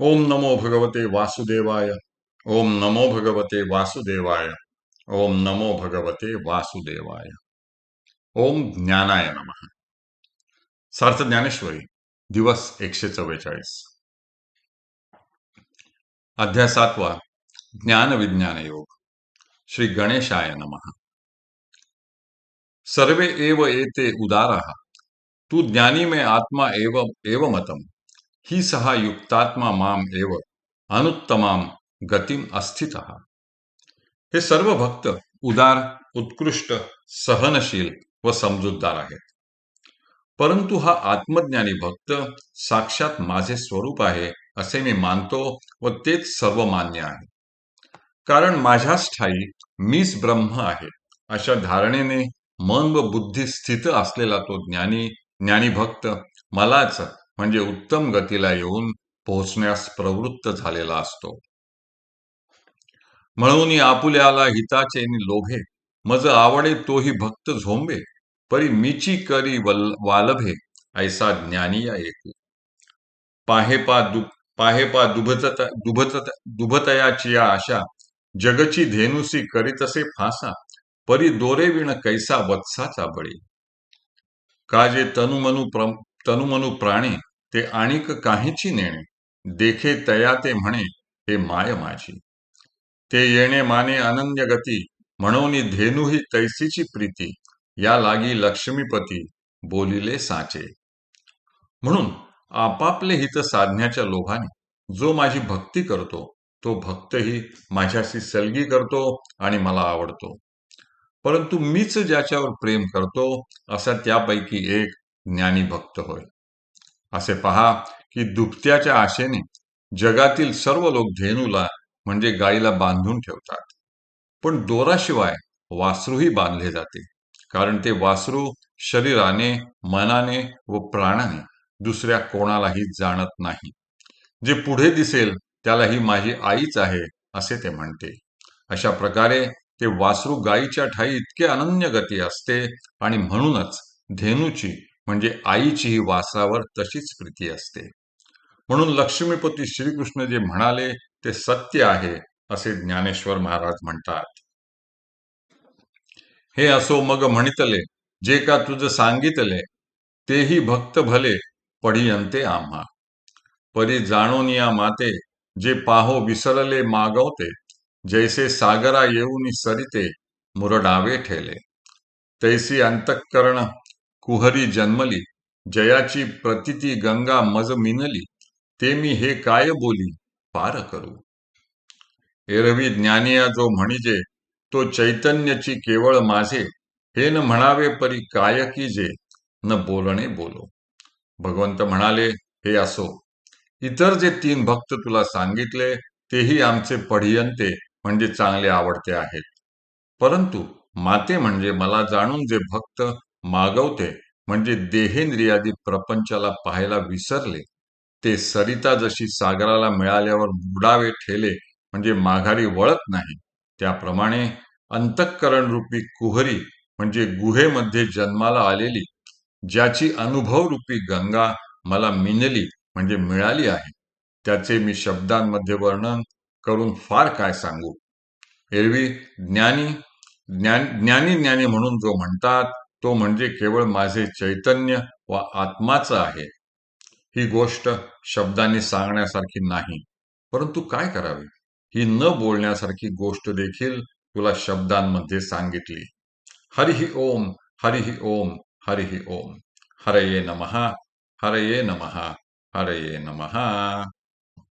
ओम नमो भगवते वासुदेवाय ओम नमो भगवते वासुदेवाय ओम नमो भगवते वासुदेवाय ओम ज्ञानाय नमः सार्थ ज्ञानेश्वरी दिवस एकशे चव्वेचाळीस अध्याय सातवा ज्ञान विज्ञान योग श्री गणेशाय नमः सर्वे एव एते उदारः तू ज्ञानी मे आत्मा एव एव मतम ही सहा युक्तात्मा माम एव अनुत्तमाम गतीम अस्थित। हे सर्व भक्त उदार उत्कृष्ट सहनशील व समजूतदार आहेत। परंतु हा आत्मज्ञानी भक्त साक्षात माझे स्वरूप आहे असे मी मानतो व तेच सर्व मान्य आहे। कारण माझ्याच ठाई मीच ब्रह्म आहे अशा धारणेने मन व बुद्धी स्थित असलेला तो ज्ञानी ज्ञानी भक्त मलाच म्हणजे उत्तम गतीला येऊन पोहोचण्यास प्रवृत्त झालेला असतो. म्हणून आपुल्याला हिताचे लोभे मज आवडे तोही भक्त झोंबे परी मिची करी वालभे ऐसा ज्ञानी या एकू पाहेपा दु पाहेपा दुभत दुभत दुभतयाची या आशा जगची धेनुसी करीतसे फासा परी दोरे विण कैसा वत्साचा बळी. काजे तनुमनु प्र तनुमनु प्राणी ते आणिक काहीची नेणे. देखे तया ते म्हणे हे माय माझी. ते येणे माने अनन्य गती म्हणून धेनुही तैसीची प्रीती या लागी लक्ष्मीपती बोलिले साचे. म्हणून आपापले हित साधण्याच्या लोभाने जो माझी भक्ती करतो तो भक्तही माझ्याशी सलगी करतो आणि मला आवडतो. परंतु मीच ज्याच्यावर प्रेम करतो असा त्यापैकी एक ज्ञानी भक्त होय. असे पहा की दुपत्याच्या आशेने जगातील सर्व लोक धेनूला म्हणजे गायीला बांधून ठेवतात. पण दोराशिवाय वासरूही बांधले जाते. कारण ते वासरू शरीराने मनाने व प्राणाने दुसऱ्या कोणालाही जाणत नाही. जे पुढे दिसेल त्याला ही माझी आईच आहे असे ते म्हणते. अशा प्रकारे ते वासरू गायीच्या ठाई इतके अनन्य गती असते आणि म्हणूनच धेनूची म्हणजे आईचीही वासावर तशीच प्रीती असते. म्हणून लक्ष्मीपती श्रीकृष्ण जे म्हणाले ते सत्य आहे असे ज्ञानेश्वर महाराज म्हणतात. हे असो मग म्हणितले जे का तुझ सांगितले तेही भक्त भले पढियंते आम्हा. परी जाणून या माते जे पाहो विसरले मागवते जैसे सागरा येऊन सरिते मुरडावे ठेले. तैसी अंतःकरण कुहरी जन्मली जयाची प्रतिती गंगा मज मिनली ते मी हे काय बोली पार करू. एरवी ज्ञानिया जो म्हणजे तो चैतन्यची केवळ माझे हे न म्हणावे परी काय की जे न बोलणे बोलो. भगवंत म्हणाले हे असो. इतर जे तीन भक्त तुला सांगितले तेही आमचे पढियंते म्हणजे चांगले आवडते आहेत. परंतु माते म्हणजे मला जाणून जे भक्त मागवते. म्हणजे देहेंद्रियादी प्रपंचाला पाहायला विसरले. ते सरिता जशी सागराला मिळाल्यावर मुडावे ठेले म्हणजे माघारी वळत नाही. त्याप्रमाणे अंतःकरण रूपी कुहरी म्हणजे गुहेमध्ये जन्माला आलेली ज्याची अनुभव रूपी गंगा मला मिनली म्हणजे मिळाली आहे. त्याचे मी शब्दांमध्ये वर्णन करून फार काय सांगू? एरवी ज्ञानी ज्ञान ज्ञानी ज्ञानी म्हणून जो म्हणतात तो म्हणजे केवळ माझे चैतन्य व आत्माच आहे. ही गोष्ट शब्दांनी सांगण्यासारखी नाही. परंतु काय करावे? ही न बोलण्यासारखी गोष्ट देखील तुला शब्दांमध्ये सांगितली. हरिही ओम हरिही ओम हरिही ओम. हरये नमहा हरये नमहा हरये नमहा